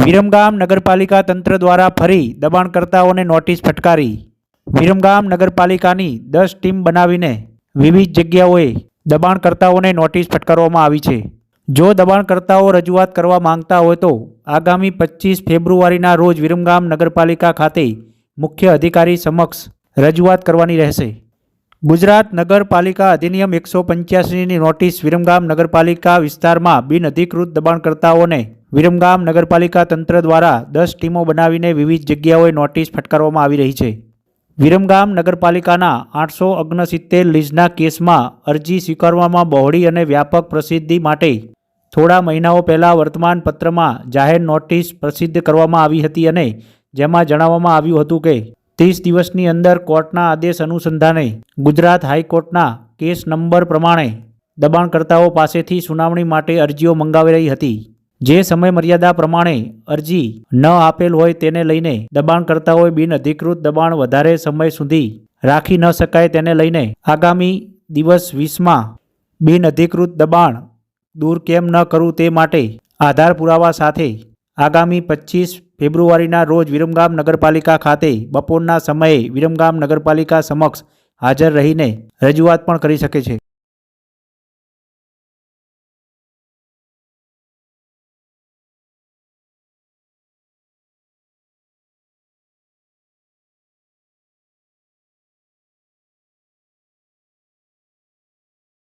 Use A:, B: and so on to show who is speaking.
A: વિરમગામ નગરપાલિકા તંત્ર દ્વારા ફરી દબાણકર્તાઓને નોટિસ ફટકારી. વિરમગામ નગરપાલિકાની દસ ટીમ બનાવીને વિવિધ જગ્યાઓએ દબાણકર્તાઓને નોટિસ ફટકારવામાં આવી છે. જો દબાણકર્તાઓ રજૂઆત કરવા માંગતા હોય તો આગામી પચીસ ફેબ્રુઆરીના રોજ વિરમગામ નગરપાલિકા ખાતે મુખ્ય અધિકારી સમક્ષ રજૂઆત કરવાની રહેશે. ગુજરાત નગરપાલિકા અધિનિયમ એકસો પંચ્યાસીની નોટિસ વિરમગામ નગરપાલિકા વિસ્તારમાં બિનઅધિકૃત દબાણકર્તાઓને વિરમગામ નગરપાલિકા તંત્ર દ્વારા દસ ટીમો બનાવીને વિવિધ જગ્યાઓએ નોટિસ ફટકારવામાં આવી રહી છે. વિરમગામ નગરપાલિકાના આઠસો ઓગણસિત્તેર લીઝના કેસમાં અરજી સ્વીકારવામાં બહોળી અને વ્યાપક પ્રસિદ્ધિ માટે થોડા મહિનાઓ પહેલાં વર્તમાન પત્રમાં જાહેર નોટિસ પ્રસિદ્ધ કરવામાં આવી હતી અને જેમાં જણાવવામાં આવ્યું હતું કે ત્રીસ દિવસની અંદર કોર્ટના આદેશ અનુસંધાને ગુજરાત હાઈકોર્ટના કેસ નંબર પ્રમાણે દબાણકર્તાઓ પાસેથી સુનાવણી માટે અરજીઓ મંગાવી રહી હતી. જે સમય મર્યાદા પ્રમાણે અરજી ન આપેલ હોય તેને લઈને દબાણકર્તાઓએ બિનઅધિકૃત દબાણ વધારે સમય સુધી રાખી ન શકાય તેને લઈને આગામી દિવસ વીસમાં બિનઅધિકૃત દબાણ દૂર કેમ ન કરવું તે માટે આધાર પુરાવા સાથે આગામી પચીસ ફેબ્રુઆરીના રોજ વિરમગામ નગરપાલિકા ખાતે બપોરના સમયે વિરમગામ નગરપાલિકા સમક્ષ હાજર રહીને રજૂઆત પણ કરી શકે છે.